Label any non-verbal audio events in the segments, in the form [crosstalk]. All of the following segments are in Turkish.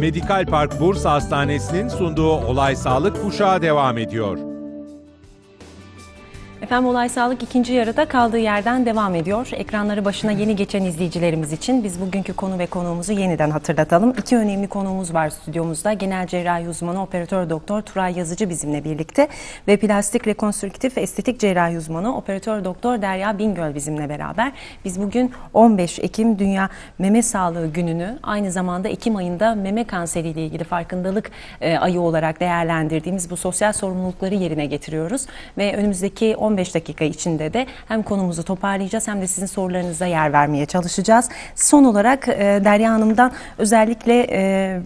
Medikal Park Bursa Hastanesi'nin sunduğu Olay Sağlık Kuşağı devam ediyor. Efendim Olay Sağlık ikinci yarıda kaldığı yerden devam ediyor. Ekranları başına yeni geçen izleyicilerimiz için biz bugünkü konu ve konuğumuzu yeniden hatırlatalım. İki önemli konuğumuz var stüdyomuzda. Genel cerrahi uzmanı operatör doktor Turay Yazıcı bizimle birlikte ve plastik rekonstrüktif estetik cerrahi uzmanı operatör doktor Derya Bingöl bizimle beraber. Biz bugün 15 Ekim Dünya Meme Sağlığı Günü'nü aynı zamanda Ekim ayında meme kanseriyle ilgili farkındalık e, ayı olarak değerlendirdiğimiz bu sosyal sorumlulukları yerine getiriyoruz ve önümüzdeki 15 dakika içinde de hem konumuzu toparlayacağız hem de sizin sorularınıza yer vermeye çalışacağız. Son olarak e, Derya Hanım'dan özellikle e,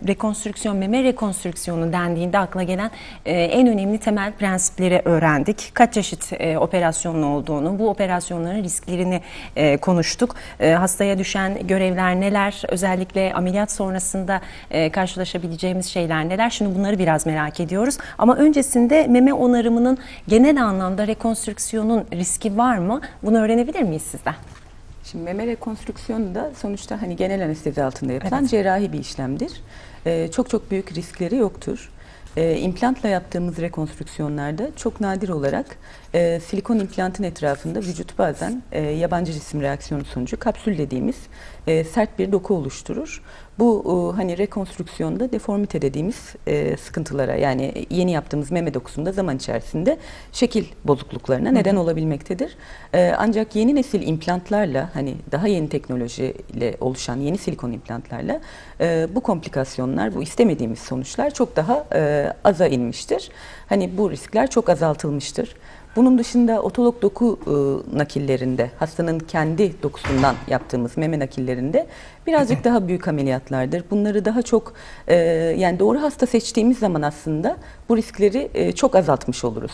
rekonstrüksiyon, meme rekonstrüksiyonu dendiğinde akla gelen e, en önemli temel prensipleri öğrendik. Kaç çeşit e, operasyonun olduğunu, bu operasyonların risklerini e, konuştuk. E, hastaya düşen görevler neler, özellikle ameliyat sonrasında e, karşılaşabileceğimiz şeyler neler? Şimdi bunları biraz merak ediyoruz. Ama öncesinde meme onarımının genel anlamda rekonstrüksiyonun riski var mı? Bunu öğrenebilir miyiz sizden? Şimdi meme rekonstrüksiyonu da sonuçta hani genel anestezi altında yapılan Evet. cerrahi bir işlemdir. Ee, çok çok büyük riskleri yoktur. Ee, implantla yaptığımız rekonstrüksiyonlarda çok nadir olarak e, silikon implantın etrafında vücut bazen e, yabancı cisim reaksiyonu sonucu kapsül dediğimiz e, sert bir doku oluşturur. Bu e, hani rekonstrüksiyonda deformite dediğimiz e, sıkıntılara yani yeni yaptığımız meme dokusunda zaman içerisinde şekil bozukluklarına neden olabilmektedir. E, ancak yeni nesil implantlarla hani daha yeni teknolojiyle oluşan yeni silikon implantlarla e, bu komplikasyonlar, bu istemediğimiz sonuçlar çok daha e, aza inmiştir. Hani bu riskler çok azaltılmıştır. Bunun dışında otolog doku e, nakillerinde, hastanın kendi dokusundan yaptığımız meme nakillerinde birazcık daha büyük ameliyatlardır. Bunları daha çok e, yani doğru hasta seçtiğimiz zaman aslında bu riskleri e, çok azaltmış oluruz.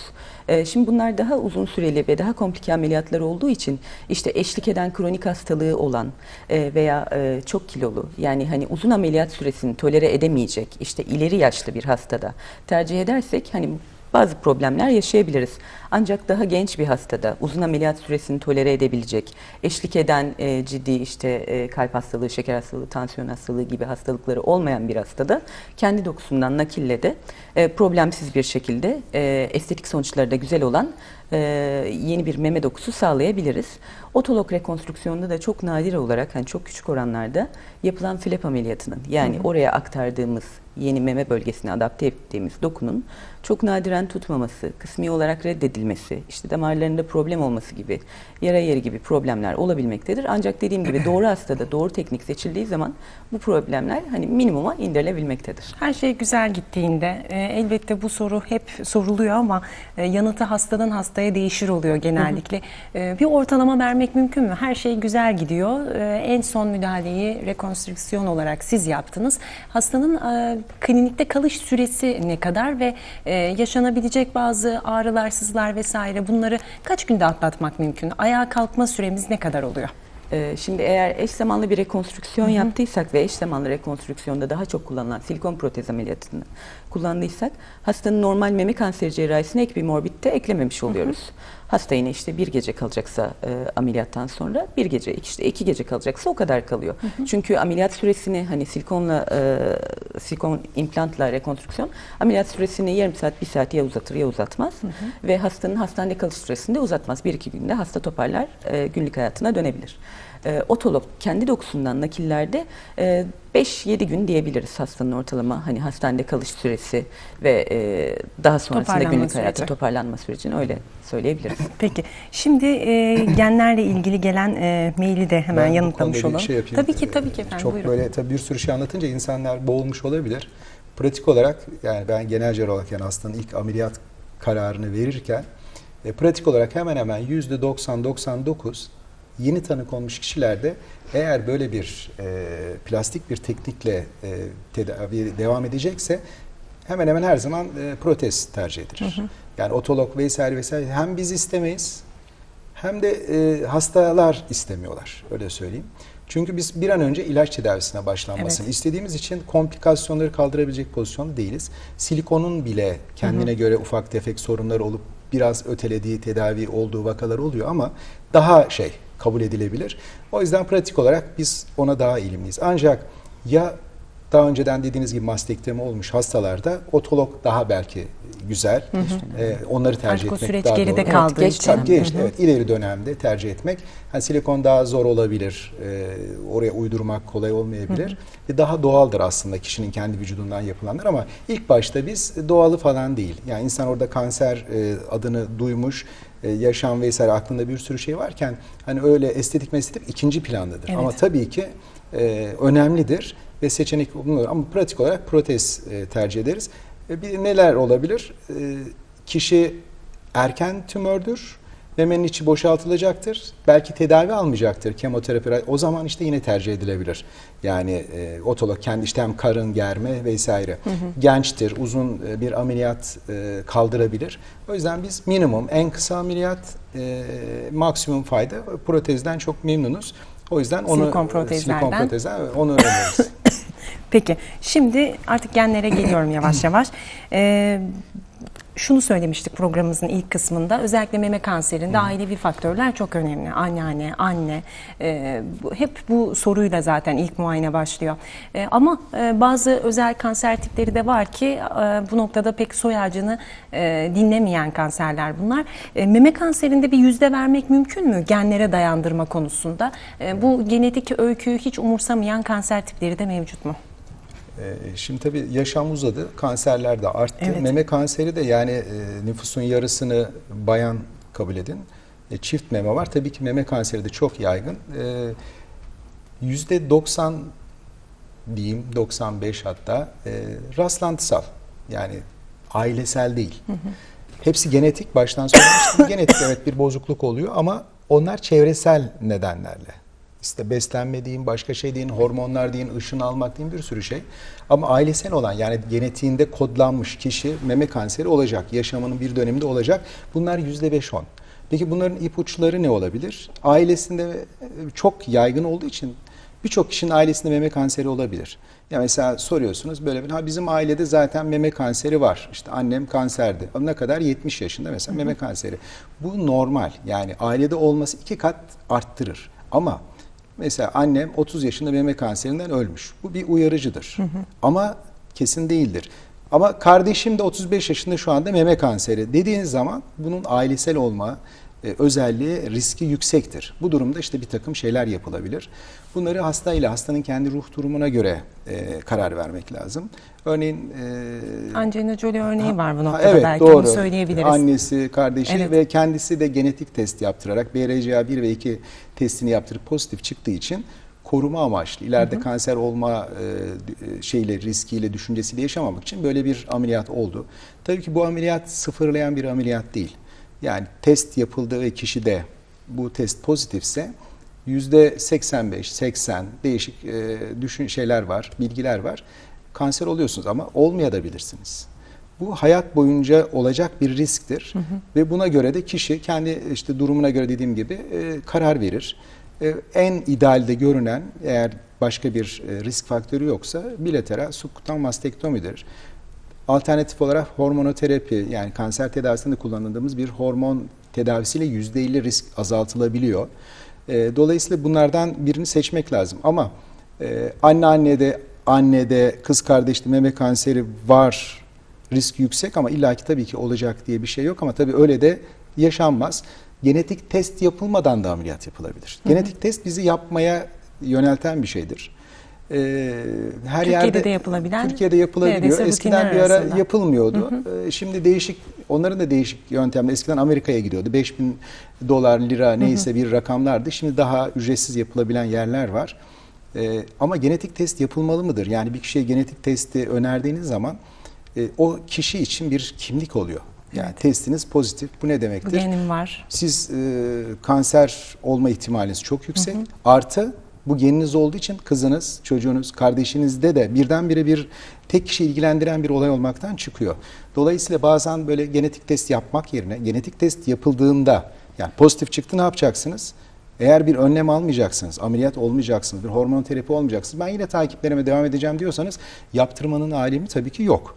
E, şimdi bunlar daha uzun süreli ve daha komplike ameliyatlar olduğu için işte eşlik eden kronik hastalığı olan e, veya e, çok kilolu yani hani uzun ameliyat süresini tolere edemeyecek işte ileri yaşlı bir hastada tercih edersek hani bazı problemler yaşayabiliriz. Ancak daha genç bir hastada uzun ameliyat süresini tolere edebilecek, eşlik eden e, ciddi işte e, kalp hastalığı, şeker hastalığı, tansiyon hastalığı gibi hastalıkları olmayan bir hastada kendi dokusundan nakille de e, problemsiz bir şekilde e, estetik sonuçları da güzel olan e, yeni bir meme dokusu sağlayabiliriz. Otolog rekonstrüksiyonda da çok nadir olarak hani çok küçük oranlarda yapılan flap ameliyatının yani oraya aktardığımız yeni meme bölgesine adapte ettiğimiz dokunun çok nadiren tutmaması, kısmi olarak reddedilmesi, işte damarlarında problem olması gibi, yara yeri gibi problemler olabilmektedir. Ancak dediğim gibi doğru hastada doğru teknik seçildiği zaman bu problemler hani minimuma indirilebilmektedir. Her şey güzel gittiğinde e, elbette bu soru hep soruluyor ama e, yanıtı hastadan hastaya değişir oluyor genellikle. E, bir ortalama vermek mümkün mü? Her şey güzel gidiyor. E, en son müdahaleyi rekonstrüksiyon olarak siz yaptınız. Hastanın e, klinikte kalış süresi ne kadar ve e, yaşanabilecek bazı ağrılar, sızılar vesaire bunları kaç günde atlatmak mümkün? Ayağa kalkma süremiz ne kadar oluyor? Ee, Şimdi eğer eş zamanlı bir rekonstrüksiyon yaptıysak ve eş zamanlı rekonstrüksiyonda daha çok kullanılan silikon protez ameliyatını kullandıysak hastanın normal meme kanseri cerrahisine ek bir morbidite eklememiş oluyoruz. Hasta yine işte bir gece kalacaksa e, ameliyattan sonra bir gece işte iki gece kalacaksa o kadar kalıyor. Çünkü ameliyat süresini hani silikonla e, silikon implantla rekonstrüksiyon ameliyat süresini yarım saat bir saat ya uzatır ya uzatmaz ve hastanın hastanede kalış süresini de uzatmaz. Bir iki günde hasta toparlar e, günlük hayatına dönebilir. E, otolog kendi dokusundan nakillerde e, 5-7 gün diyebiliriz hastanın ortalama hani hastanede kalış süresi ve e, daha sonrasında Toparlanma günlük hayatı süreci. toparlanma sürecini öyle söyleyebiliriz. [laughs] Peki. Şimdi e, genlerle ilgili gelen e, maili de hemen Ben yanıtlamış olalım. şey yapayım. tabii ki tabii ki efendim Çok buyurun. böyle tabii bir sürü şey anlatınca insanlar boğulmuş olabilir. Pratik olarak yani ben genel cerrah olarak yani hastanın ilk ameliyat kararını verirken e, pratik olarak hemen hemen %90-99 yeni tanı konmuş kişilerde eğer böyle bir e, plastik bir teknikle e, tedavi devam edecekse hemen hemen her zaman e, protez tercih edilir. Yani otolog vesaire vesaire hem biz istemeyiz hem de e, hastalar istemiyorlar öyle söyleyeyim. Çünkü biz bir an önce ilaç tedavisine başlanmasını Evet. istediğimiz için komplikasyonları kaldırabilecek pozisyonda değiliz. Silikonun bile kendine göre ufak tefek sorunları olup biraz ötelediği tedavi olduğu vakalar oluyor ama daha şey kabul edilebilir. O yüzden pratik olarak biz ona daha eğilimliyiz. Ancak ya Daha önceden dediğiniz gibi mastektomi olmuş hastalarda otolog daha belki güzel. Ee, onları tercih Artık etmek süreç daha geride doğru. kaldığı geçti. için. Tabii geçti. Evet, ileri dönemde tercih etmek. Hani silikon daha zor olabilir. Ee, oraya uydurmak kolay olmayabilir. Ve daha doğaldır aslında kişinin kendi vücudundan yapılanlar ama ilk başta biz doğalı falan değil. Yani insan orada kanser e, adını duymuş, e, yaşam vesaire aklında bir sürü şey varken hani öyle estetik mesletik ikinci plandadır. Evet. Ama tabii ki e, önemlidir ve seçenek bulunur. Ama pratik olarak protez e, tercih ederiz. E, bir neler olabilir? E, kişi erken tümördür. Memenin içi boşaltılacaktır. Belki tedavi almayacaktır kemoterapi. O zaman işte yine tercih edilebilir. Yani e, otolog kendi işte hem karın germe vesaire. Gençtir, uzun e, bir ameliyat e, kaldırabilir. O yüzden biz minimum en kısa ameliyat, e, maksimum fayda protezden çok memnunuz. O yüzden onu Silikon protezlerden. silikon protezden onu öneririz. [laughs] Peki şimdi artık genlere geliyorum yavaş yavaş. Ee, [clears throat] şunu söylemiştik programımızın ilk kısmında özellikle meme kanserinde ailevi faktörler çok önemli. Anneanne, anne e, bu- hep bu soruyla zaten ilk muayene başlıyor. E, ama e, bazı özel kanser tipleri de var ki e, bu noktada pek soy ağacını e, dinlemeyen kanserler bunlar. E, meme kanserinde bir yüzde vermek mümkün mü genlere dayandırma konusunda? E, bu genetik öyküyü hiç umursamayan kanser tipleri de mevcut mu? Ee, Şimdi tabii yaşam uzadı, kanserler de arttı. Evet. Meme kanseri de yani e, nüfusun yarısını bayan kabul edin. E, çift meme var. Tabii ki meme kanseri de çok yaygın. E, Yüzde 90 diyeyim, 95 hatta e, rastlantısal. Yani ailesel değil. Hepsi genetik baştan söylemiştim. [coughs] genetik evet bir bozukluk oluyor ama onlar çevresel nedenlerle. İşte beslenme deyin, başka şey deyin, hormonlar deyin, ışın almak deyin bir sürü şey. Ama ailesel olan yani genetiğinde kodlanmış kişi meme kanseri olacak. Yaşamının bir döneminde olacak. Bunlar yüzde beş on. Peki bunların ipuçları ne olabilir? Ailesinde e, çok yaygın olduğu için birçok kişinin ailesinde meme kanseri olabilir. Ya mesela soruyorsunuz böyle bir ha bizim ailede zaten meme kanseri var. İşte annem kanserdi. Ne kadar 70 yaşında mesela meme kanseri. Bu normal. Yani ailede olması iki kat arttırır. Ama mesela annem 30 yaşında meme kanserinden ölmüş. Bu bir uyarıcıdır. Ama kesin değildir. Ama kardeşim de 35 yaşında şu anda meme kanseri dediğiniz zaman bunun ailesel olma e, özelliği riski yüksektir. Bu durumda işte bir takım şeyler yapılabilir. Bunları hasta ile hastanın kendi ruh durumuna göre e, karar vermek lazım. Örneğin e, Angelina Jolie örneği var bu Ha, noktada evet, belki doğru. onu söyleyebiliriz. Annesi, kardeşi Evet. ve kendisi de genetik test yaptırarak BRCA1 ve 2 testini yaptırıp pozitif çıktığı için koruma amaçlı ileride kanser olma e, şeyle riskiyle düşüncesiyle yaşamamak için böyle bir ameliyat oldu. Tabii ki bu ameliyat sıfırlayan bir ameliyat değil. Yani test yapıldı ve kişide bu test pozitifse yüzde 85, 80 değişik e, düşün şeyler var, bilgiler var. Kanser oluyorsunuz ama olmayabilirsiniz. Bu hayat boyunca olacak bir risktir ve buna göre de kişi kendi işte durumuna göre dediğim gibi e, karar verir. E, en idealde görünen eğer başka bir e, risk faktörü yoksa bilateral subkutan mastektomidir. Alternatif olarak hormonoterapi yani kanser tedavisinde kullanıldığımız bir hormon tedavisiyle %50 risk azaltılabiliyor. E, dolayısıyla bunlardan birini seçmek lazım. Ama e, anneannede, annede, kız kardeşte meme kanseri var, risk yüksek ama illaki tabii ki olacak diye bir şey yok ama tabii öyle de yaşanmaz. Genetik test yapılmadan da ameliyat yapılabilir. Genetik test bizi yapmaya yönelten bir şeydir. Ee, her Türkiye'de yerde de yapılabilen, Türkiye'de yapılabiliyor. Eskiden bir ara arasında. yapılmıyordu. Ee, şimdi değişik onların da değişik yöntemler. Eskiden Amerika'ya gidiyordu. 5000 dolar, lira neyse bir rakamlardı. Şimdi daha ücretsiz yapılabilen yerler var. Ee, ama genetik test yapılmalı mıdır? Yani bir kişiye genetik testi önerdiğiniz zaman e, o kişi için bir kimlik oluyor. Yani testiniz pozitif. Bu ne demektir? Genim var. Siz e, kanser olma ihtimaliniz çok yüksek. Artı bu geniniz olduğu için kızınız, çocuğunuz, kardeşinizde de birdenbire bir tek kişi ilgilendiren bir olay olmaktan çıkıyor. Dolayısıyla bazen böyle genetik test yapmak yerine genetik test yapıldığında yani pozitif çıktı ne yapacaksınız? Eğer bir önlem almayacaksınız, ameliyat olmayacaksınız, bir hormon terapi olmayacaksınız, ben yine takiplerime devam edeceğim diyorsanız yaptırmanın alemi tabii ki yok.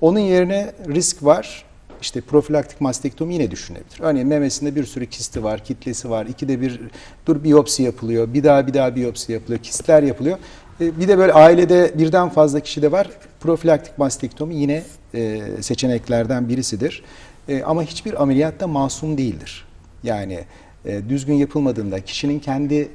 Onun yerine risk var. İşte profilaktik mastektomi yine düşünebilir. Örneğin memesinde bir sürü kisti var, kitlesi var. İkide bir dur biyopsi yapılıyor, bir daha bir daha biyopsi yapılıyor, kistler yapılıyor. E, Bir de böyle ailede birden fazla kişi de var. Profilaktik mastektomi yine e, seçeneklerden birisidir. E, ama hiçbir ameliyat da masum değildir. Yani düzgün yapılmadığında kişinin kendi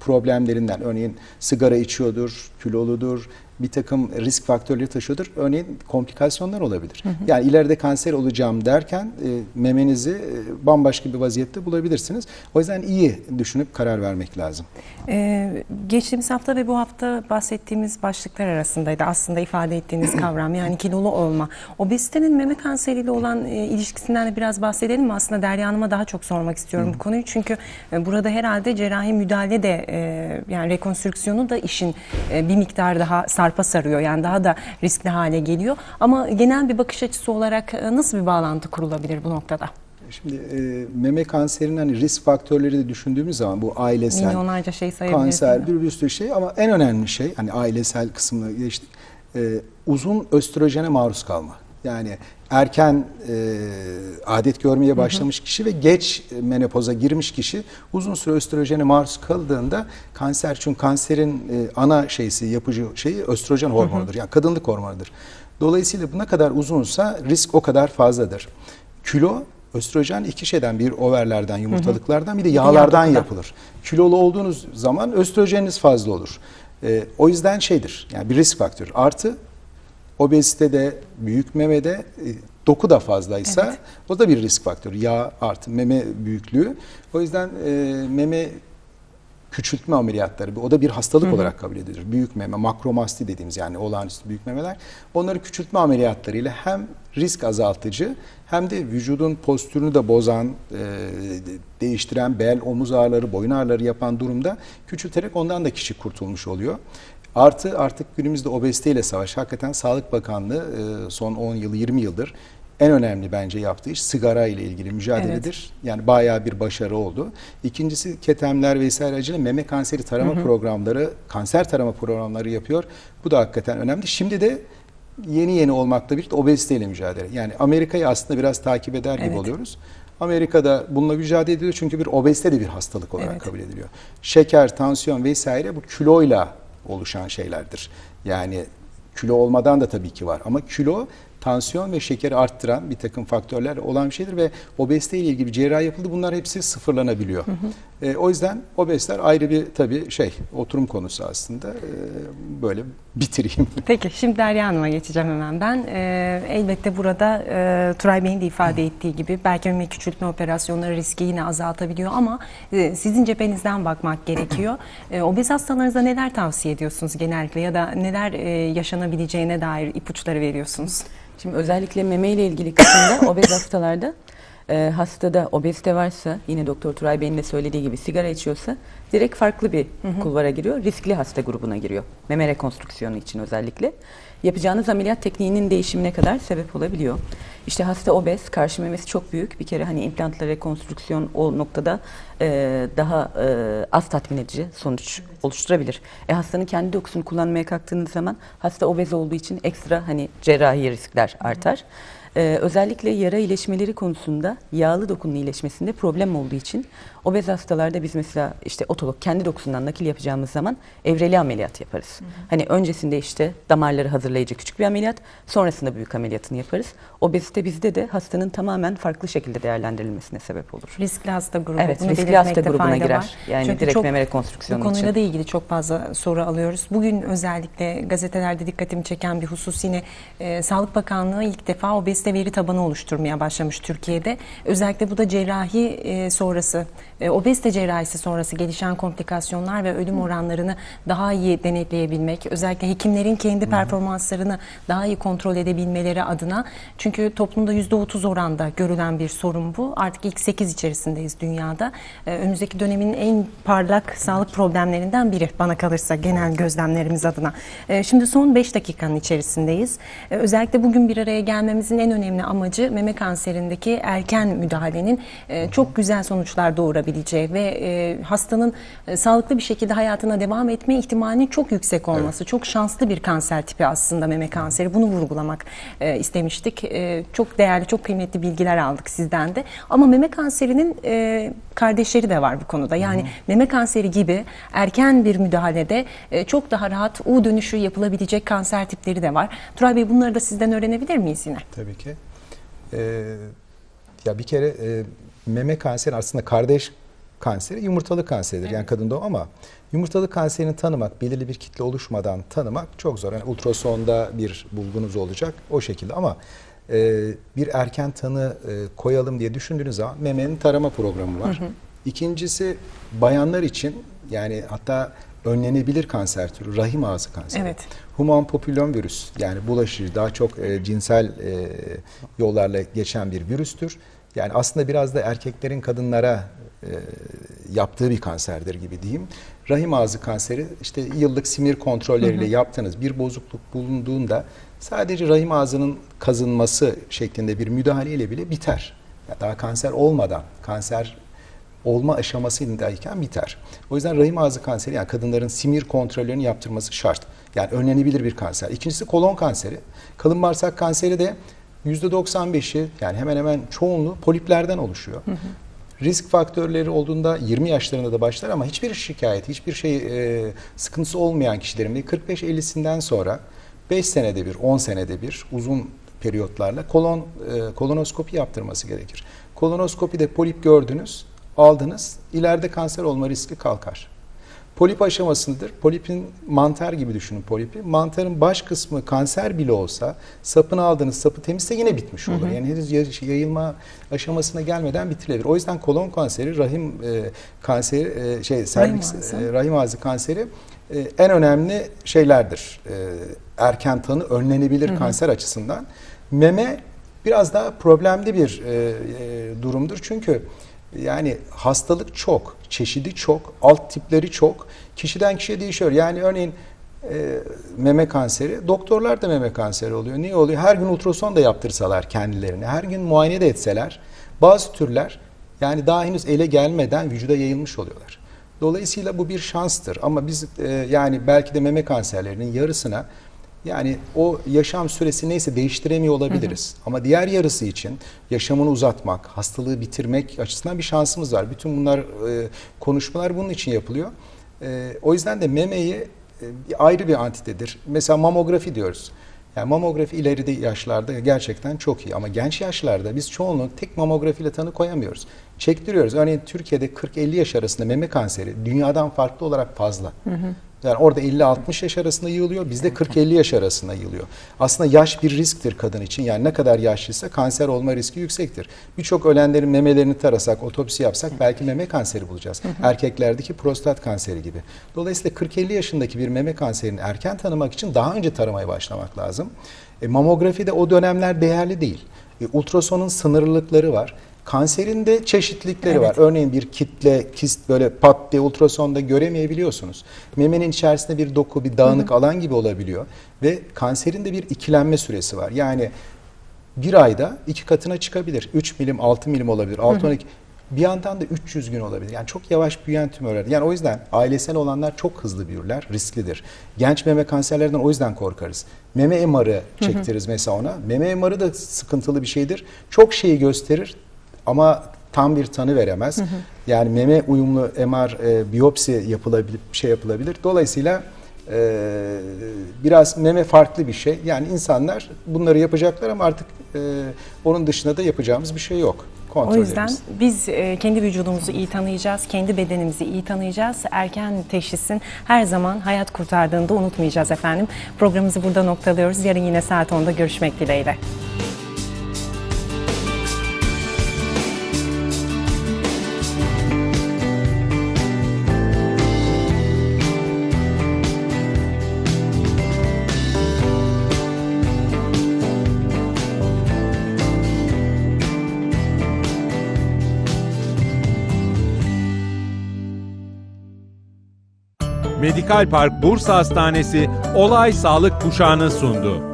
problemlerinden örneğin sigara içiyordur, kiloludur, bir takım risk faktörleri taşıyordur. Örneğin komplikasyonlar olabilir. Yani ileride kanser olacağım derken e, memenizi e, bambaşka bir vaziyette bulabilirsiniz. O yüzden iyi düşünüp karar vermek lazım. Ee, geçtiğimiz hafta ve bu hafta bahsettiğimiz başlıklar arasındaydı aslında ifade ettiğiniz [clears throat] kavram yani kilolu olma. Obezitenin meme kanseriyle olan e, ilişkisinden de biraz bahsedelim mi? Aslında Derya Hanım'a daha çok sormak istiyorum bu konuyu çünkü e, burada herhalde cerrahi müdahale de e, yani rekonstrüksiyonu da işin e, bir miktar daha sarpa sarıyor yani daha da riskli hale geliyor. Ama genel bir bakış açısı olarak e, nasıl bir bağlantı kurulabilir bu noktada? Şimdi e, meme kanserinin hani risk faktörleri de düşündüğümüz zaman bu ailesel, Milyonlarca şey kanser bir, bir sürü şey ama en önemli şey hani ailesel kısmını geçtik. e, uzun östrojene maruz kalma. Yani erken e, adet görmeye başlamış kişi ve geç menopoza girmiş kişi uzun süre östrojene maruz kaldığında kanser çünkü kanserin e, ana şeysi yapıcı şeyi östrojen hormonudur. Yani kadınlık hormonudur. Dolayısıyla bu ne kadar uzunsa risk o kadar fazladır. Kilo östrojen iki şeyden bir overlerden, yumurtalıklardan bir de yağlardan yağ yapılır. Kilolu olduğunuz zaman östrojeniniz fazla olur. Ee, o yüzden şeydir yani bir risk faktörü. Artı obezitede, büyük memede e, doku da fazlaysa Evet. o da bir risk faktörü. Yağ artı meme büyüklüğü. O yüzden e, meme küçültme ameliyatları o da bir hastalık olarak kabul edilir. Büyük meme, makromasti dediğimiz yani olağanüstü büyük memeler. Onları küçültme ameliyatlarıyla hem risk azaltıcı hem de vücudun postürünü de bozan, e, değiştiren bel, omuz ağrıları, boyun ağrıları yapan durumda küçülterek ondan da kişi kurtulmuş oluyor. Artı artık günümüzde obeziteyle savaş. Hakikaten Sağlık Bakanlığı e, son 10 yıl, 20 yıldır en önemli bence yaptığı iş sigara ile ilgili mücadeledir. Yani bayağı bir başarı oldu. İkincisi ketemler vesaire acıyla meme kanseri tarama programları, kanser tarama programları yapıyor. Bu da hakikaten önemli. Şimdi de yeni yeni olmakla birlikte obeziteyle mücadele. Yani Amerika'yı aslında biraz takip eder gibi Evet. oluyoruz. Amerika'da bununla mücadele ediyor çünkü bir obezite de bir hastalık olarak Evet. kabul ediliyor. Şeker, tansiyon vesaire bu kiloyla oluşan şeylerdir. Yani kilo olmadan da tabii ki var ama kilo tansiyon ve şekeri arttıran bir takım faktörler olan bir şeydir ve obezite ile ilgili bir cerrahi yapıldı. Bunlar hepsi sıfırlanabiliyor. E, o yüzden obezler ayrı bir tabii şey oturum konusu aslında. E, böyle bitireyim. [laughs] Peki şimdi Derya Hanım'a geçeceğim hemen ben. Ee, elbette burada e, Turay Bey'in de ifade ettiği gibi belki meme küçültme operasyonları riski yine azaltabiliyor ama e, sizin cephenizden bakmak gerekiyor. E, obez hastalarınıza neler tavsiye ediyorsunuz genellikle ya da neler e, yaşanabileceğine dair ipuçları veriyorsunuz? Şimdi özellikle meme ile ilgili kısımda [coughs] obez hastalarda e, hastada obezite varsa yine Doktor Turay Bey'in de söylediği gibi sigara içiyorsa direkt farklı bir kulvara giriyor. Riskli hasta grubuna giriyor. Meme rekonstrüksiyonu için özellikle. Yapacağınız ameliyat tekniğinin değişimine kadar sebep olabiliyor. İşte hasta obez, karşı memesi çok büyük. Bir kere hani implantla rekonstrüksiyon o noktada e, daha e, az tatmin edici sonuç oluşturabilir. E, hastanın kendi dokusunu kullanmaya kalktığınız zaman hasta obez olduğu için ekstra hani cerrahi riskler artar. Ee, özellikle yara iyileşmeleri konusunda yağlı dokunun iyileşmesinde problem olduğu için obez hastalarda biz mesela işte otolog kendi dokusundan nakil yapacağımız zaman evreli ameliyat yaparız. Hani öncesinde işte damarları hazırlayıcı küçük bir ameliyat, sonrasında büyük ameliyatını yaparız. Obezite bizde de hastanın tamamen farklı şekilde değerlendirilmesine sebep olur. Riskli hasta grubu. Evet, Bunu riskli hasta grubuna girer. var. Yani Çünkü direkt meme Bu rekonstrüksiyonu konuyla için. da ilgili çok fazla soru alıyoruz. Bugün özellikle gazetelerde dikkatimi çeken bir husus yine e, Sağlık Bakanlığı ilk defa obezite veri tabanı oluşturmaya başlamış Türkiye'de. Özellikle bu da cerrahi e, sonrası, e, obezite cerrahisi sonrası gelişen komplikasyonlar ve ölüm oranlarını daha iyi denetleyebilmek, özellikle hekimlerin kendi performanslarını daha iyi kontrol edebilmeleri adına. Çünkü toplumda %30 oranda görülen bir sorun bu. Artık ilk 8 içerisindeyiz dünyada. Ee, önümüzdeki dönemin en parlak sağlık problemlerinden biri bana kalırsa genel gözlemlerimiz adına. Şimdi son 5 dakikanın içerisindeyiz. Özellikle bugün bir araya gelmemizin en önemli amacı meme kanserindeki erken müdahalenin e, çok güzel sonuçlar doğurabileceği ve e, hastanın e, sağlıklı bir şekilde hayatına devam etme ihtimalinin çok yüksek olması. Çok şanslı bir kanser tipi aslında meme kanseri. Bunu vurgulamak e, istemiştik. E, çok değerli, çok kıymetli bilgiler aldık sizden de. Ama meme kanserinin e, kardeşleri de var bu konuda. Yani meme kanseri gibi erken bir müdahalede e, çok daha rahat U dönüşü yapılabilecek kanser tipleri de var. Turay Bey bunları da sizden öğrenebilir miyiz yine? Tabii ki. Ee, ya bir kere e, meme kanseri aslında kardeş kanseri yumurtalık kanseridir. Yani kadın doğum ama yumurtalık kanserini tanımak, belirli bir kitle oluşmadan tanımak çok zor. Yani ultrasonda bir bulgunuz olacak o şekilde ama e, bir erken tanı e, koyalım diye düşündüğünüz zaman memenin tarama programı var. İkincisi bayanlar için yani hatta önlenebilir kanser türü rahim ağzı kanseri. Evet. Human papillomvirüs yani bulaşıcı daha çok e, cinsel e, yollarla geçen bir virüstür. Yani aslında biraz da erkeklerin kadınlara e, yaptığı bir kanserdir gibi diyeyim. Rahim ağzı kanseri işte yıllık simir kontrolleriyle yaptığınız bir bozukluk bulunduğunda sadece rahim ağzının kazınması şeklinde bir müdahaleyle bile biter. Ya daha kanser olmadan kanser olma aşamasındayken biter. O yüzden rahim ağzı kanseri yani kadınların simir kontrollerini yaptırması şart. Yani önlenebilir bir kanser. İkincisi kolon kanseri. Kalın bağırsak kanseri de %95'i yani hemen hemen çoğunluğu poliplerden oluşuyor. Risk faktörleri olduğunda 20 yaşlarında da başlar ama hiçbir şikayet, hiçbir şey e, sıkıntısı olmayan kişilerin de 45-50'sinden sonra 5 senede bir, 10 senede bir uzun periyotlarla kolon e, kolonoskopi yaptırması gerekir. Kolonoskopide polip gördünüz, aldınız, ileride kanser olma riski kalkar. Polip aşamasındadır. Polipin mantar gibi düşünün polipi. Mantarın baş kısmı kanser bile olsa sapını aldığınız sapı temizse yine bitmiş olur. Yani henüz yay- yayılma aşamasına gelmeden bitirilebilir. O yüzden kolon kanseri, rahim e, kanseri, e, şey serviks, ağzı. e, rahim ağzı kanseri e, en önemli şeylerdir. E, erken tanı önlenebilir kanser açısından. Meme biraz daha problemli bir e, e, durumdur. Çünkü yani hastalık çok, çeşidi çok, alt tipleri çok. Kişiden kişiye değişiyor. Yani örneğin e, meme kanseri, doktorlar da meme kanseri oluyor. Niye oluyor? Her gün ultrason da yaptırsalar kendilerine, her gün muayene de etseler bazı türler yani daha henüz ele gelmeden vücuda yayılmış oluyorlar. Dolayısıyla bu bir şanstır ama biz e, yani belki de meme kanserlerinin yarısına yani o yaşam süresi neyse değiştiremiyor olabiliriz. Ama diğer yarısı için yaşamını uzatmak, hastalığı bitirmek açısından bir şansımız var. Bütün bunlar e, konuşmalar bunun için yapılıyor. E, o yüzden de memeyi e, ayrı bir antitedir. Mesela mamografi diyoruz. Yani mamografi ileride yaşlarda gerçekten çok iyi ama genç yaşlarda biz çoğunlukla tek mamografiyle tanı koyamıyoruz. Çektiriyoruz. Örneğin Türkiye'de 40-50 yaş arasında meme kanseri dünyadan farklı olarak fazla. Yani orada 50-60 yaş arasında yığılıyor, bizde 40-50 yaş arasında yığılıyor. Aslında yaş bir risktir kadın için. Yani ne kadar yaşlıysa kanser olma riski yüksektir. Birçok ölenlerin memelerini tarasak, otopsi yapsak belki meme kanseri bulacağız. Erkeklerdeki prostat kanseri gibi. Dolayısıyla 40-50 yaşındaki bir meme kanserini erken tanımak için daha önce taramaya başlamak lazım. E, mamografi de o dönemler değerli değil. E, ultrasonun sınırlılıkları var. Kanserin de çeşitlilikleri var. Örneğin bir kitle, kist böyle pat diye ultrasonda göremeyebiliyorsunuz. Memenin içerisinde bir doku, bir dağınık alan gibi olabiliyor. Ve kanserin de bir ikilenme süresi var. Yani bir ayda iki katına çıkabilir. 3 milim, 6 milim olabilir. 6 12 bir yandan da 300 gün olabilir. Yani çok yavaş büyüyen tümörler. Yani o yüzden ailesel olanlar çok hızlı büyürler, risklidir. Genç meme kanserlerinden o yüzden korkarız. Meme MR'ı çektiririz mesela ona. Meme MR'ı da sıkıntılı bir şeydir. Çok şeyi gösterir ama tam bir tanı veremez. Yani meme uyumlu MR e, biyopsi yapılabilir, şey yapılabilir. Dolayısıyla e, biraz meme farklı bir şey. Yani insanlar bunları yapacaklar ama artık e, onun dışında da yapacağımız bir şey yok. O yüzden biz e, kendi vücudumuzu iyi tanıyacağız, kendi bedenimizi iyi tanıyacağız. Erken teşhisin her zaman hayat kurtardığını da unutmayacağız efendim. Programımızı burada noktalıyoruz. Yarın yine saat 10'da görüşmek dileğiyle. Medikal Park Bursa Hastanesi olay sağlık kuşağını sundu.